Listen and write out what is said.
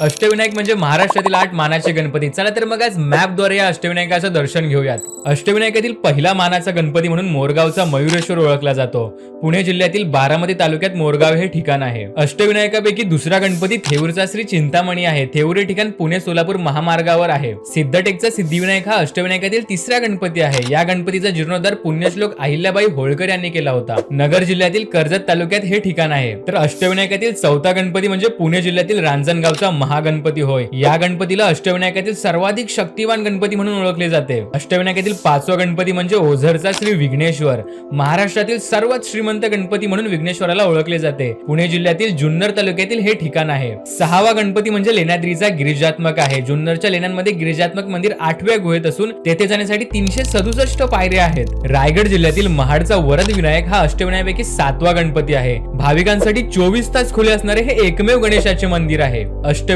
अष्टविनायक म्हणजे महाराष्ट्रातील आठ मानाचे गणपती. चला तर मग आज मॅपद्वारे या अष्टविनायकाचं दर्शन घेऊयात. अष्टविनायकातील पहिला मानाचा गणपती म्हणून मोरगावचा मयुरेश्वर ओळखला जातो. पुणे जिल्ह्यातील बारामती तालुक्यात मोरगाव हे ठिकाण आहे. अष्टविनायकापैकी दुसरा गणपती थेऊरचा श्री चिंतामणी आहे. थेऊर हे ठिकाण पुणे सोलापूर महामार्गावर आहे. सिद्धटेकचा सिद्धिविनायक हा अष्टविनायकातील तिसरा गणपती आहे. या गणपतीचा जीर्णोद्धार पुण्यश्लोक अहिल्याबाई होळकर यांनी केला होता. नगर जिल्ह्यातील कर्जत तालुक्यात हे ठिकाण आहे. तर अष्टविनायकातील चौथा गणपती म्हणजे पुणे जिल्ह्यातील रांजणगावचा महागणपती होय. या गणपतीला अष्टविनायकातील सर्वाधिक शक्तिवान गणपती म्हणून ओळखले जाते. अष्टविनायकातील पाचवा गणपती म्हणजे ओझरचा श्री विघ्नेश्वर. महाराष्ट्रातील सर्वात श्रीमंत गणपती म्हणून विघ्नेश्वराला ओळखले जाते. पुणे जिल्ह्यातील जुन्नर तालुक्यातील हे ठिकाण आहे. सहावा गणपती म्हणजे लेण्याद्रीचा गिरिजात्मक आहे. जुन्नरच्या लेण्यांमध्ये गिरिजात्मक मंदिर आठव्या गुहेत असून तेथे जाण्यासाठी तीनशे सदुसष्ट पायऱ्या आहेत. रायगड जिल्ह्यातील महाडचा वरद विनायक हा अष्टविनायकापैकी सातवा गणपती आहे. भाविकांसाठी चोवीस तास खुले असणारे हे एकमेव गणेशाचे मंदिर आहे.